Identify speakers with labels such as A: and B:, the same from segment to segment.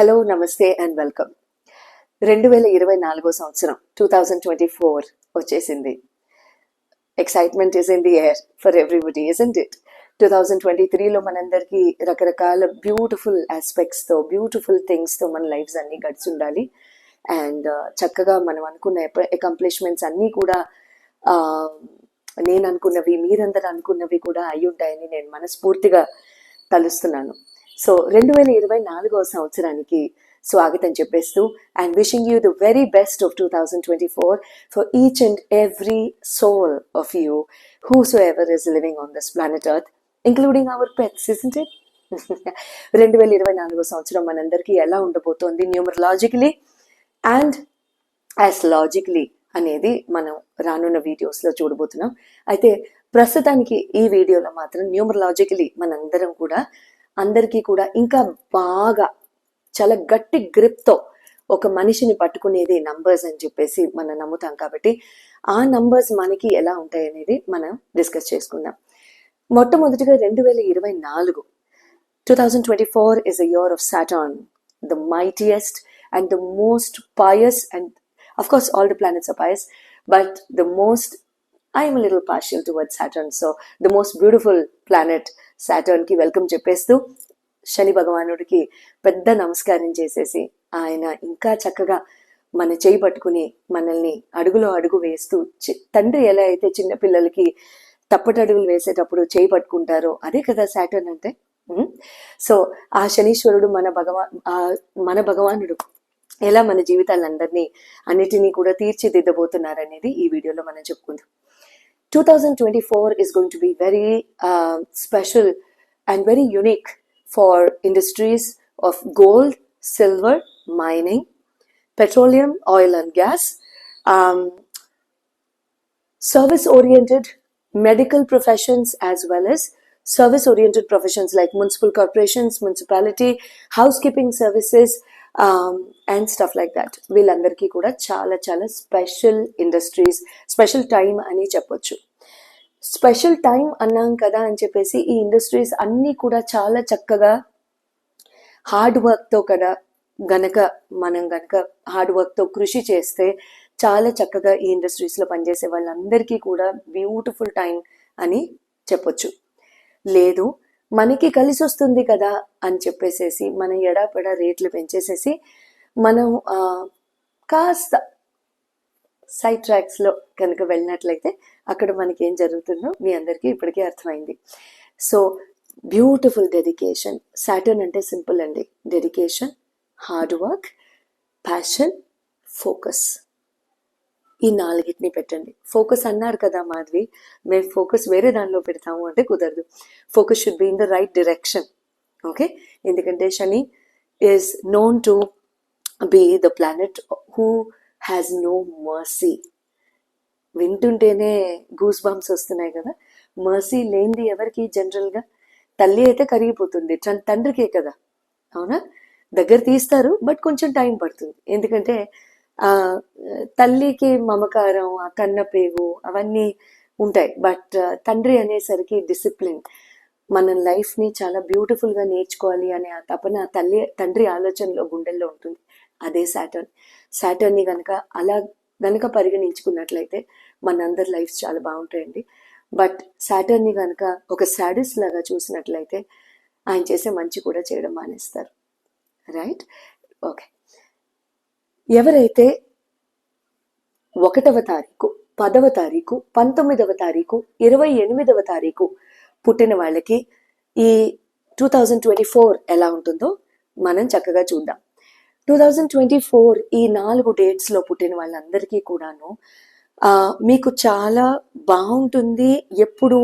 A: Hello నమస్తే and welcome రెండు వేల ఇరవై నాలుగో సంవత్సరం టూ థౌజండ్ ట్వంటీ ఫోర్ వచ్చేసింది. Excitement is in the air for everybody is it two thousand twenty త్రీలో మనందరికీ రకరకాల బ్యూటిఫుల్ ఆస్పెక్ట్స్తో బ్యూటిఫుల్ థింగ్స్తో మన లైఫ్స్ అన్నీ గడిచి ఉండాలి అండ్ uh, చక్కగా మనం అనుకున్న అకంప్లిష్మెంట్స్ అన్నీ కూడా నేను అనుకున్నవి మీరందరూ అనుకున్నవి కూడా అయి ఉంటాయని నేను మనస్ఫూర్తిగా తలుస్తున్నాను. సో రెండు వేల ఇరవై నాలుగవ సంవత్సరానికి స్వాగతం చెప్పేస్తూ and wishing you the very best of two thousand twenty four for each and every soul of you whosoever is living on this planet earth including our pets isn't it రెండు వేల ఇరవై నాలుగో సంవత్సరం మనందరికీ ఎలా ఉండబోతోంది న్యూమరలాజికలీ? అండ్ లాజికలీ అనేది మనం రానున్న వీడియోస్లో చూడబోతున్నాం. అయితే ప్రస్తుతానికి ఈ వీడియోలో మాత్రం న్యూమరలాజికలీ మనందరం కూడా అందరికీ కూడా ఇంకా బాగా చాలా గట్టి గ్రిప్తో ఒక మనిషిని పట్టుకునేది నంబర్స్ అని చెప్పేసి మనం నమ్ముతాం కాబట్టి ఆ నంబర్స్ మనకి ఎలా ఉంటాయి అనేది మనం డిస్కస్ చేసుకుందాం. మొట్టమొదటిగా రెండు వేల ఇరవై నాలుగు two thousand twenty four is a year of Saturn the mightiest and the most pious and of course all the planets of pious but the most I'm little partial toward Saturn so the most beautiful planet కి welcome చెప్పేస్తూ శని భగవానుడికి పెద్ద నమస్కారం చేసేసి ఆయన ఇంకా చక్కగా మన చేయి పట్టుకుని మనల్ని అడుగులో అడుగు వేస్తూ తండ్రి ఎలా అయితే చిన్న పిల్లలకి తప్పటడుగులు వేసేటప్పుడు చేయి పట్టుకుంటారో అదే కదా సాటర్న్ అంటే. సో ఆ శనీశ్వరుడు మన భగవా మన భగవానుడు ఎలా మన జీవితాలందరినీ అన్నిటినీ కూడా తీర్చిదిద్దబోతున్నారనేది ఈ వీడియోలో మనం చెప్పుకుందాం. Two thousand twenty four is going to be very special and very unique for industries of gold silver mining petroleum, oil and gas, um, service oriented medical professions as well as service oriented professions like municipal corporations, municipality, housekeeping services, um, and stuff like that. వీళ్ళందరికీ కూడా చాలా చాలా special industries special time అని చెప్పొచ్చు special time అన్నాం కదా అని చెప్పేసి ఈ ఇండస్ట్రీస్ అన్నీ కూడా చాలా చక్కగా హార్డ్ వర్క్తో కదా గనక మనం గనక హార్డ్ వర్క్తో కృషి చేస్తే చాలా చక్కగా ఈ ఇండస్ట్రీస్లో పనిచేసే వాళ్ళందరికీ కూడా బ్యూటిఫుల్ టైం అని చెప్పొచ్చు. లేదు మనకి కలిసి వస్తుంది కదా అని చెప్పేసేసి మన ఎడాపెడా రేట్లు పెంచేసేసి మనం కాస్త సైడ్ ట్రాక్స్లో కనుక వెళ్ళినట్లయితే అక్కడ మనకి ఏం జరుగుతుందో మీ అందరికీ ఇప్పటికే అర్థమైంది. సో బ్యూటిఫుల్ డెడికేషన్ సాటర్న్ అంటే సింపుల్ అండి. Dedication hard work passion focus ఈ నాలుగిటిని పెట్టండి. ఫోకస్ అన్నారు కదా మాధవి మేము ఫోకస్ వేరే దానిలో పెడతాము అంటే కుదరదు. Focus should be in the right direction okay ఎందుకంటే శని is known to be the planet who has no mercy వింటుంటేనే గూస్ బంప్స్ వస్తున్నాయి కదా. మర్సీ లేనిది ఎవరికి? జనరల్గా తల్లి అయితే కరిగిపోతుంది. తండ్రికే కదా. అవునా? దగ్గర తీస్తారు బట్ కొంచెం టైం పడుతుంది. ఎందుకంటే ఆ తల్లికి మమకారం ఆ కన్నపేగు అవన్నీ ఉంటాయి. బట్ తండ్రి అనేసరికి డిసిప్లిన్ మన లైఫ్ని చాలా బ్యూటిఫుల్గా నేర్చుకోవాలి అనే ఆ తపన తల్లి తండ్రి ఆలోచనలో గుండెల్లో ఉంటుంది. అదే సాటర్న్ సాటర్ని కనుక అలా గనక పరిగణించుకున్నట్లయితే మనందరి లైఫ్ చాలా బాగుంటాయండి. బట్ సాటర్ని కనుక ఒక శాడిస్ లాగా చూసినట్లయితే ఆయన చేసే మంచి కూడా చేయడం మానేస్తారు. రైట్? ఓకే. ఎవరైతే ఒకటవ తారీఖు పదవ తారీఖు పంతొమ్మిదవ తారీఖు ఇరవై ఎనిమిదవ తారీఖు పుట్టిన వాళ్ళకి ఈ టూ థౌజండ్ ట్వంటీ ఫోర్ ఎలా ఉంటుందో మనం చక్కగా చూద్దాం. టూ థౌజండ్ ట్వంటీ ఫోర్ ఈ నాలుగు డేట్స్లో పుట్టిన వాళ్ళందరికీ కూడాను మీకు చాలా బాగుంటుంది. ఎప్పుడు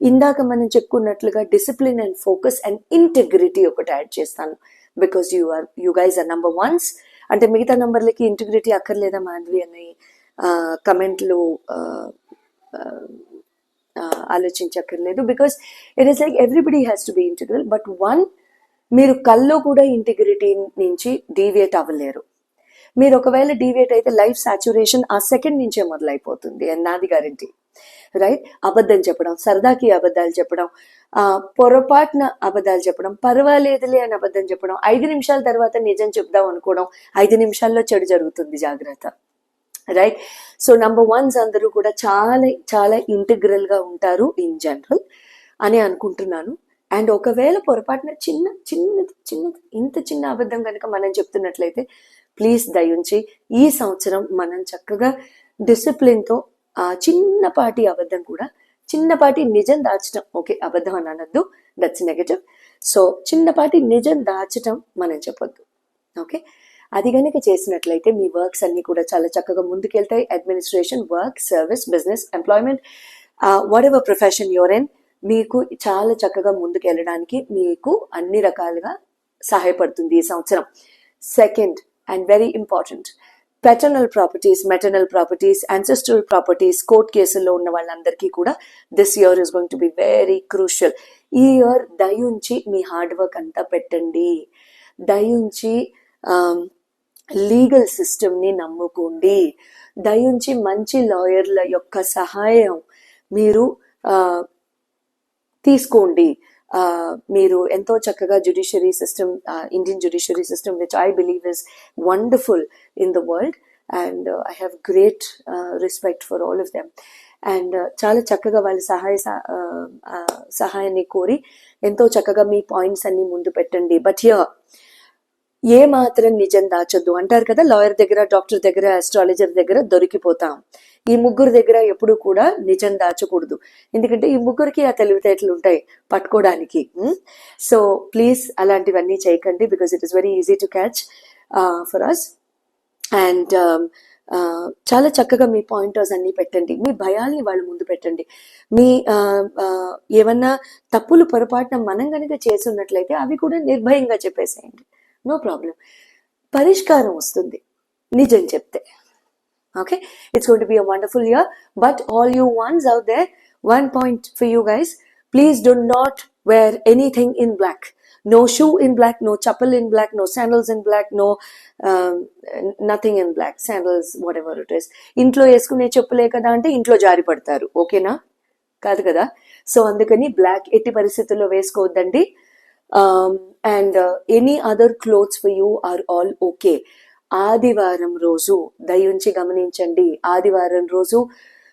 A: ఇందాక మనం చెప్పుకున్నట్లుగా discipline and focus and integrity ఒకటి యాడ్ చేస్తాను. Because you are you guys are number ones అంటే మిగతా నంబర్లకి ఇంటిగ్రిటీ అక్కర్లేదా మాధవి అని కమెంట్లు ఆలోచించక్కర్లేదు. Because it is like everybody has to be integral but one మీరు కల్లో కూడా ఇంటిగ్రిటీ నుంచి డీవియేట్ అవ్వలేరు. మీరు ఒకవేళ డీవియేట్ అయితే లైఫ్ సాచురేషన్ ఆ సెకండ్ నుంచే మొదలైపోతుంది అని నాది గ్యారంటీ రైట్ అబద్ధం చెప్పడం సరదాకి అబద్ధాలు చెప్పడం ఆ, పొరపాటున అబద్ధాలు చెప్పడం పర్వాలేదులే అని అబద్ధం చెప్పడం ఐదు నిమిషాల తర్వాత నిజం చెప్దాం అనుకోవడం ఐదు నిమిషాల్లో చెడు జరుగుతుంది జాగ్రత్త. రైట్ సో నంబర్ వన్స్ అందరూ కూడా చాలా చాలా ఇంటిగ్రల్గా ఉంటారు ఇన్ జనరల్ అని అనుకుంటున్నాను. అండ్ ఒకవేళ పొరపాటున చిన్న చిన్నది చిన్నది ఇంత చిన్న అబద్ధం కనుక మనం చెప్తున్నట్లయితే ప్లీజ్ దయించి ఈ సంవత్సరం మనం చక్కగా డిసిప్లిన్తో ఆ చిన్నపాటి అబద్ధం కూడా చిన్నపాటి నిజం దాచడం ఓకే అబద్ధం అని అనొద్దు. దట్స్ నెగటివ్ సో చిన్నపాటి నిజం దాచటం మనం చెప్పొద్దు. ఓకే? అది కనుక చేసినట్లయితే మీ వర్క్స్ అన్నీ కూడా చాలా చక్కగా ముందుకెళ్తాయి. Administration work service business employment whatever profession your in మీకు చాలా చక్కగా ముందుకు వెళ్ళడానికి మీకు అన్ని రకాలుగా సహాయపడుతుంది ఈ సంవత్సరం. Second and very important paternal properties maternal properties ancestral properties court కేసుల్లో ఉన్న వాళ్ళందరికీ కూడా this year is going to be very crucial ఈ ఇయర్ దయుంచి మీ హార్డ్ వర్క్ అంతా పెట్టండి. దయుంచి లీగల్ సిస్టమ్ని నమ్ముకోండి. దయుంచి మంచి లాయర్ల యొక్క సహాయం మీరు uh, తీసుకోండి. మీరు ఎంతో చక్కగా judiciary system Indian judiciary system which I believe is wonderful in the world and I have great respect for all of them and చాలా చక్కగా వాళ్ళ సహాయ సహ- సహాయాన్ని కోరి ఎంతో చక్కగా మీ పాయింట్స్ అన్ని ముందు పెట్టండి. బట్ హియర్ ఏ మాత్రం నిజం దాచొద్దు. అంటారు కదా లాయర్ దగ్గర డాక్టర్ దగ్గర అస్ట్రాలజర్ దగ్గర దొరికిపోతాం. ఈ ముగ్గురు దగ్గర ఎప్పుడు కూడా నిజం దాచకూడదు. ఎందుకంటే ఈ ముగ్గురికి ఆ తెలివితేటలు ఉంటాయి పట్టుకోవడానికి సో ప్లీజ్ అలాంటివన్నీ చేయకండి because it is very easy to catch for us and చాలా చక్కగా మీ పాయింటర్స్ అన్ని పెట్టండి. మీ భయాల్ని వాళ్ళ ముందు పెట్టండి. మీ uh, uh, ఏమన్నా తప్పులు పొరపాటున మనం కనుక చేసి ఉన్నట్లయితే అవి కూడా నిర్భయంగా చెప్పేసేయండి. నో ప్రాబ్లం పరిష్కారం వస్తుంది నిజం చెప్తే okay it's gonna be a wonderful year but all you ones out they one point for you guys please do not wear anything in black no shoe in black no chappal in black no sandals in black no nothing in black sandals whatever it is ఇంట్లో వేసుకునే చెప్పులే కదా అంటే ఇంట్లో జారి పడతారు ఓకేనా కాదు కదా సో అందుకని బ్లాక్ ఎట్టి పరిస్థితుల్లో వేసుకోవద్దండి and any other clothes for you are all okay ఆదివారం రోజు దయించి గమనించండి. ఆదివారం రోజు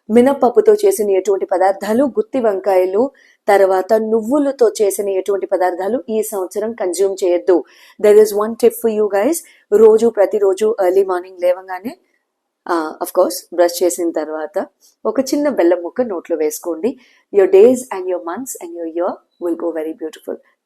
A: మినపప్పుతో చేసిన ఎటువంటి పదార్థాలు గుత్తి వంకాయలు తర్వాత నువ్వులతో చేసిన ఎటువంటి పదార్థాలు ఈ సంవత్సరం కన్జ్యూమ్ చేయొద్దు. There is one tip for you guys రోజు ప్రతిరోజు ఎర్లీ మార్నింగ్ లేవగానే అఫ్ కోర్స్ బ్రష్ చేసిన తర్వాత ఒక చిన్న బెల్లం ముక్క నోట్లో వేసుకోండి. Your days and your months and your year will go very beautiful